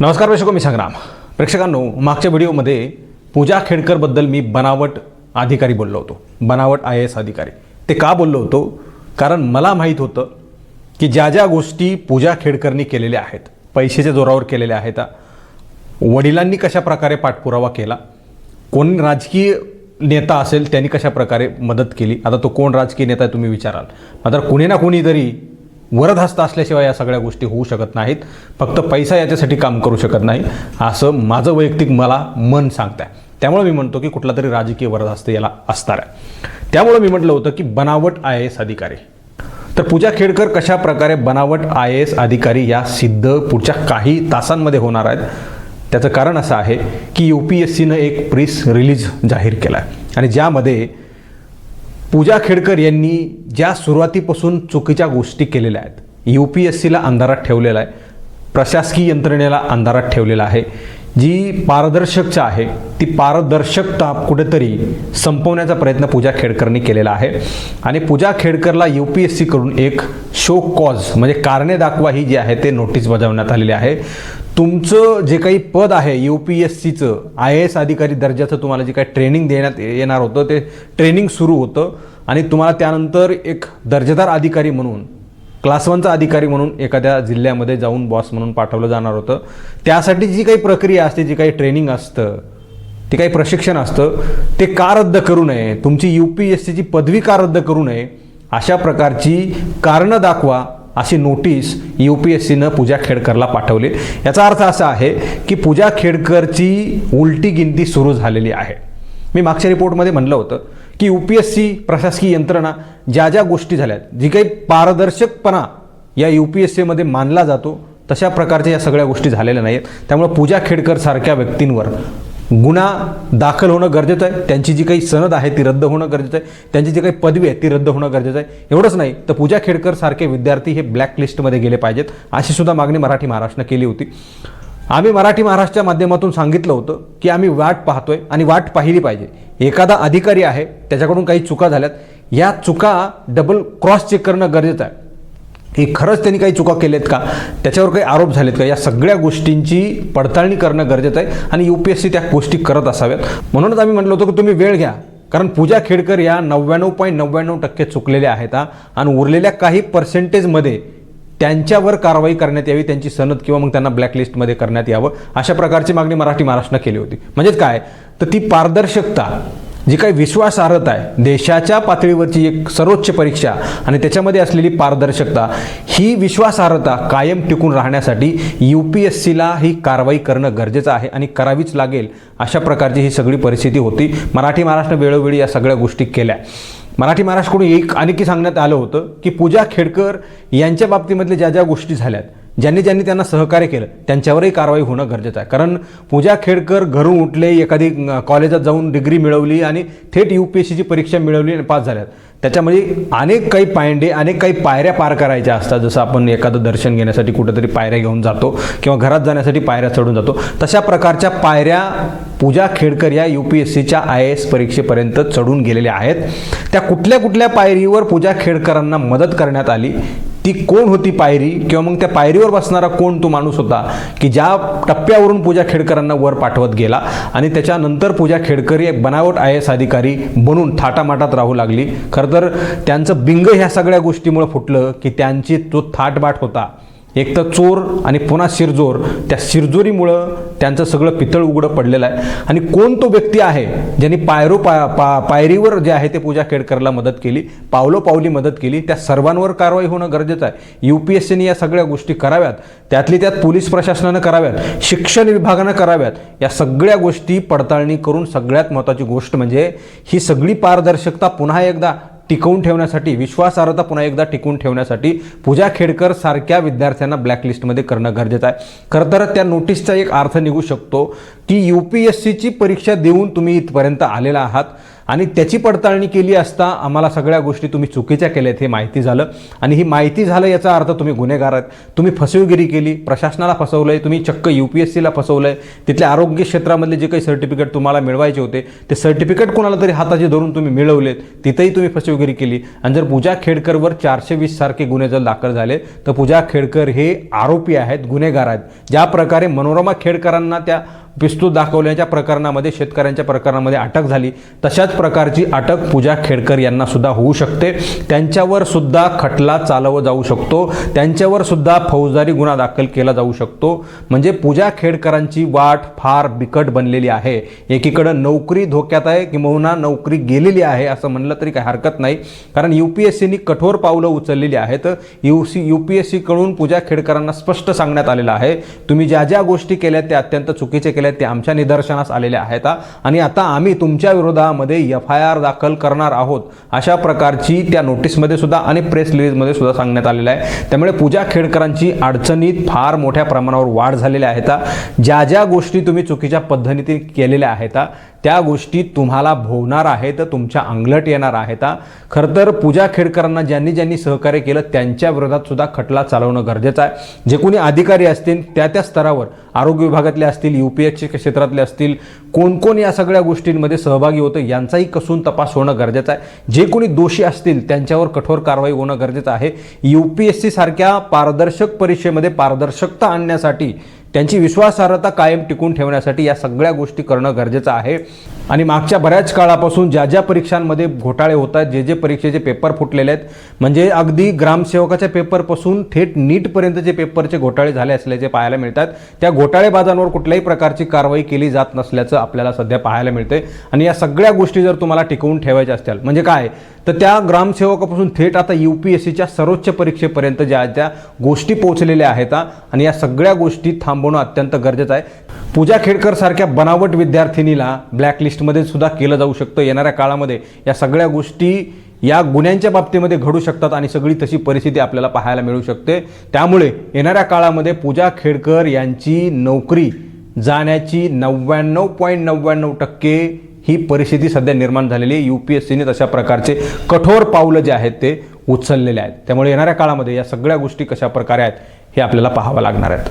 नमस्कार प्रेक्षको मी संग्राम. प्रेक्षकांनो मागच्या व्हिडिओमध्ये पूजा खेडकरबद्दल मी बनावट अधिकारी बोललो होतो. बनावट आय एस अधिकारी. ते का बोललो होतो? कारण मला माहीत होतं की ज्या ज्या गोष्टी पूजा खेडकरनी केलेल्या आहेत पैशाच्या जोरावर केलेल्या आहेत वडिलांनी कशा प्रकारे पाठपुरावा केला कोण राजकीय नेता असेल त्यांनी कशा प्रकारे मदत केली आता तो कोण राजकीय नेता आहे तुम्ही विचाराल. मात्र कुणी ना कुणीतरी वरदहस्त असल्याशिवाय या सगळ्या गोष्टी होऊ शकत नाहीत. फक्त पैसा याच्यासाठी काम करू शकत नाही. असं माझं वैयक्तिक मला मन सांगत आहे त्यामुळे मी म्हणतो की कुठला तरी राजकीय वरदहस्त याला असणार आहे. त्यामुळे मी म्हटलं होतं की बनावट आय एस अधिकारी. तर पूजा खेडकर कशा प्रकारे बनावट आय ए एस अधिकारी या सिद्ध पुढच्या काही तासांमध्ये होणार आहेत? त्याचं कारण असं आहे की यू पी एस सीनं एक प्रेस रिलीज जाहीर केला आहे आणि ज्यामध्ये पूजा खेडकर यांनी ज्या सुरुवातीपासून चुकीच्या गोष्टी केलेल्या आहेत यू पी एस सीला अंधारात ठेवलेला आहे प्रशासकीय यंत्रणेला अंधारात ठेवलेला आहे जी पारदर्शकता आहे ती पारदर्शकता कुठेतरी संपवण्याचा प्रयत्न पूजा खेडकरनी केलेला आहे. आणि पूजा खेडकरला यू पी एस सीकडून एक शो कॉज म्हणजे कारणे दाखवा ही जी आहे ते नोटीस बजावण्यात आलेली आहे. तुमचं जे काही पद आहे यू पी एस सीचं आय ए एस अधिकारी दर्जाचं तुम्हाला जे काही ट्रेनिंग देण्यात येणार होतं ते ट्रेनिंग सुरू होतं. आणि तुम्हाला त्यानंतर एक दर्जेदार अधिकारी म्हणून क्लास वनचा अधिकारी म्हणून एखाद्या जिल्ह्यामध्ये जाऊन बॉस म्हणून पाठवलं जाणार होतं. त्यासाठी जी काही प्रक्रिया असते जी काही ट्रेनिंग असतं ते काही प्रशिक्षण असतं ते का रद्द करू नये? तुमची यू पी एस सीची पदवी का रद्द करू नये? अशा प्रकारची कारणं दाखवा. अशी नोटीस यू पी एस सीनं पूजा खेडकरला पाठवली याचा अर्थ असा आहे की पूजा खेडकरची उलटी गिनती सुरू झालेली आहे. मी मागच्या रिपोर्टमध्ये म्हणलं होतं की यू पी एस सी प्रशासकीय यंत्रणा ज्या ज्या गोष्टी झाल्यात जी काही पारदर्शकपणा या यू पी एस सीमध्ये मानला जातो तशा प्रकारच्या या सगळ्या गोष्टी झालेल्या नाहीत त्यामुळे पूजा खेडकरसारख्या व्यक्तींवर गुन्हा दाखल होणं गरजेचं आहे. त्यांची जी काही सनद आहे ती रद्द होणं गरजेचं आहे. त्यांची जी काही पदवी आहे ती रद्द होणं गरजेचं आहे. एवढंच नाही तर पूजा खेडकर सारखे विद्यार्थी हे ब्लॅक लिस्टमध्ये गेले पाहिजेत. अशी सुद्धा मागणी मराठी महाराष्ट्रानं केली होती. आम्ही मराठी महाराष्ट्राच्या माध्यमातून सांगितलं होतं की आम्ही वाट पाहतोय आणि वाट पाहिली पाहिजे. एखादा अधिकारी आहे त्याच्याकडून काही चुका झाल्यात. या चुका डबल क्रॉस चेक करणं गरजेचं आहे. ही खरंच त्यांनी काही चुका केल्यात का? त्याच्यावर काही आरोप झालेत का? या सगळ्या गोष्टींची पडताळणी करणं गरजेचं आहे आणि यू पी एस सी त्या गोष्टी करत असाव्यात. म्हणूनच आम्ही म्हटलं होतं की तुम्ही वेळ घ्या. कारण पूजा खेडकर या नव्याण्णव पॉईंट नव्याण्णव टक्के चुकलेल्या आहेत आणि उरलेल्या काही पर्सेंटेजमध्ये त्यांच्यावर कारवाई करण्यात यावी त्यांची सनद किंवा मग त्यांना ब्लॅकलिस्टमध्ये करण्यात यावं अशा प्रकारची मागणी मराठी महाराष्ट्रानं केली होती. म्हणजेच काय? तर ती पारदर्शकता जी काही विश्वासार्हता आहे देशाच्या पातळीवरची एक सर्वोच्च परीक्षा आणि त्याच्यामध्ये असलेली पारदर्शकता ही विश्वासार्हता कायम टिकून राहण्यासाठी यू पी एस सीला ही कारवाई करणं गरजेचं आहे आणि करावीच लागेल अशा प्रकारची ही सगळी परिस्थिती होती. मराठी महाराष्ट्र वेळोवेळी या सगळ्या गोष्टी केल्या. मराठी महाराष्ट्राकडून एक आणखी सांगण्यात आलं होतं की पूजा खेडकर यांच्या बाबतीमधल्या ज्या ज्या गोष्टी झाल्यात ज्यांनी ज्यांनी त्यांना सहकार्य केलं त्यांच्यावरही कारवाई होणं गरजेचं आहे. कारण पूजा खेडकर घरून उठले एखादी कॉलेजात जाऊन डिग्री मिळवली आणि थेट यू पी एस सीची परीक्षा मिळवली आणि पास झाल्यात. त्याच्यामध्ये अनेक काही पायंडे अनेक काही पायऱ्या पार करायच्या असतात. जसं आपण एखादं दर्शन घेण्यासाठी कुठेतरी पायऱ्या घेऊन जातो किंवा घरात जाण्यासाठी पायऱ्या चढून जातो. तशा प्रकारच्या पायऱ्या पूजा खेडकर या यू पी एस सीच्या आय एस परीक्षेपर्यंत चढून गेलेल्या आहेत. त्या कुठल्या कुठल्या पायरीवर पूजा खेडकरांना मदत करण्यात आली ती कोण होती पायरी? किंवा मग त्या पायरीवर बसणारा कोण तो माणूस होता? की ज्या टप्प्यावरून पूजा खेडकरांना वर पाठवत गेला आणि त्याच्यानंतर पूजा खेडकर एक बनावट आय एस अधिकारी बनून थाटामाटात राहू लागली. खरं तर त्यांचं बिंग ह्या सगळ्या गोष्टीमुळे फुटलं की त्यांची तो थाटबाट होता. एक तर चोर आणि पुन्हा शिरजोर. त्या शिरजोरीमुळं त्यांचं सगळं पितळ उघडं पडलेलं आहे. आणि कोण तो व्यक्ती आहे ज्यांनी पायरो पा पा पायरीवर जे आहे ते पूजा खेडकरला मदत केली पावलो पावली मदत केली त्या सर्वांवर कारवाई होणं गरजेचं आहे. यू पी एस सीने या सगळ्या गोष्टी कराव्यात. त्यातली त्यात पोलीस प्रशासनानं कराव्यात. शिक्षण विभागानं कराव्यात. या सगळ्या गोष्टी पडताळणी करून सगळ्यात महत्त्वाची गोष्ट म्हणजे ही सगळी पारदर्शकता पुन्हा एकदा टिकवून ठेवण्यासाठी विश्वासार्हता पुन्हा एकदा टिकवून ठेवण्यासाठी पूजा खेडकर सारख्या विद्यार्थ्यांना ब्लॅकलिस्टमध्ये करणं गरजेचं आहे. खरं तर त्या नोटीसचा एक अर्थ निघू शकतो की यू पी एस सीची परीक्षा देऊन तुम्ही इथपर्यंत आलेला आहात. आणि त्याची पडताळणी केली असता आम्हाला सगळ्या गोष्टी तुम्ही चुकीच्या केल्यात हे माहिती झालं. आणि ही माहिती झालं याचा अर्थ तुम्ही गुन्हेगार आहात. तुम्ही फसवेगिरी केली प्रशासनाला फसवलं आहे तुम्ही चक्क यू पी एस सीला फसवलं आहे तिथल्या आरोग्य क्षेत्रामधले जे काही सर्टिफिकेट तुम्हाला मिळवायचे होते ते सर्टिफिकेट कोणाला तरी हाताचे धरून तुम्ही मिळवलेत. तिथेही तुम्ही फसवेगिरी केली. आणि जर पूजा खेडकरवर चारशे वीस सारखे गुन्हे जर दाखल झाले तर पूजा खेडकर हे आरोपी आहेत गुन्हेगार आहेत. ज्या प्रकारे मनोरमा खेडकरांना त्या पिस्तूल दाखवल्याच्या प्रकरणामध्ये शेतकऱ्यांच्या प्रकरणामध्ये अटक झाली. तशाच प्रकारची अटक पूजा खेडकर यांना सुद्धा होऊ शकते. त्यांच्यावर सुद्धा खटला चालवला जाऊ शकतो. त्यांच्यावर सुद्धा फौजदारी गुन्हा दाखल केला जाऊ शकतो. म्हणजे पूजा खेडकरांची वाट फार बिकट बनलेली आहे. एकीकडं नोकरी धोक्यात आहे किंबहुना नोकरी गेलेली आहे असं म्हणलं तरी काही हरकत नाही. कारण यू पी एस सीनी कठोर पावलं उचललेली आहेत. U C U P S सीकडून Pooja खेडकरांना स्पष्ट सांगण्यात आलेलं आहे. तुम्ही ज्या ज्या गोष्टी केल्या त्या अत्यंत चुकीचे केल्या. ते आमच्या निदर्शनास आलेले आहेत आणि आता आम्ही तुमच्या विरोधामध्ये एफ आय आर दाखल करणार आहोत अशा प्रकारची त्या नोटीसमध्ये सुद्धा आणि प्रेस रिलीजमध्ये सुद्धा सांगण्यात आलेलं आहे. त्यामुळे पूजा खेडकरांची अडचणीत फार मोठ्या प्रमाणावर वाढ झालेल्या आहेत ज्या ज्या गोष्टी तुम्ही चुकीच्या पद्धतीने केलेल्या आहेत त्या गोष्टी तुम्हाला भोवणार आहेत तुमच्या अंगलट येणार आहेत खरं तर पूजा खेडकरांना ज्यांनी ज्यांनी सहकार्य केलं त्यांच्या विरोधात सुद्धा खटला चालवणं गरजेचं आहे. जे कोणी अधिकारी असतील त्या त्या स्तरावर आरोग्य विभागातले असतील यू पी एसच्या क्षेत्रातले असतील कोण कोण या सगळ्या गोष्टींमध्ये सहभागी होतं यांचाही कसून तपास होणं गरजेचं आहे. जे कोणी दोषी असतील त्यांच्यावर कठोर कारवाई होणं गरजेचं आहे. यू पी एस सी सारख्या पारदर्शक परीक्षेमध्ये पारदर्शकता आणण्यासाठी त्यांची विश्वासार्हता कायम टिकून ठेवण्यासाठी या सगळ्या गोष्टी करणं गरजेचं आहे. आणि मागच्या बऱ्याच काळापासून ज्या ज्या परीक्षांमध्ये घोटाळे होत आहेत जे जे परीक्षेचे पेपर फुटलेले आहेत म्हणजे अगदी ग्रामसेवकाच्या पेपरपासून थेट नीटपर्यंतचे पेपरचे घोटाळे झाले असल्याचे पाहायला मिळतात. त्या घोटाळेबाजांवर कुठल्याही प्रकारची कारवाई केली जात नसल्याचं आपल्याला सध्या पाहायला मिळते आणि या सगळ्या गोष्टी जर तुम्हाला टिकवून ठेवायच्या असतील म्हणजे काय? तर त्या ग्रामसेवकापासून थेट आता यू पी एस सीच्या सर्वोच्च परीक्षेपर्यंत ज्या त्या गोष्टी पोहोचलेल्या आहेत आणि या सगळ्या गोष्टी थांबवणं अत्यंत गरजेचं आहे. पूजा खेडकर सारख्या बनावट विद्यार्थिनीला ब्लॅकलिस्टमध्ये सुद्धा केलं जाऊ शकतं. येणाऱ्या काळामध्ये या सगळ्या गोष्टी या गुन्ह्यांच्या बाबतीमध्ये घडू शकतात आणि सगळी तशी परिस्थिती आपल्याला पाहायला मिळू शकते. त्यामुळे येणाऱ्या काळामध्ये पूजा खेडकर यांची नोकरी जाण्याची नव्याण्णव पॉईंट नव्याण्णव टक्के ही परिस्थिती सध्या निर्माण झालेली आहे. यू पी एस सीने तशा प्रकारचे कठोर पावलं जे आहेत ते उचललेले आहेत. त्यामुळे येणाऱ्या काळामध्ये या सगळ्या गोष्टी कशा प्रकारे आहेत हे आपल्याला पाहावं लागणार आहेत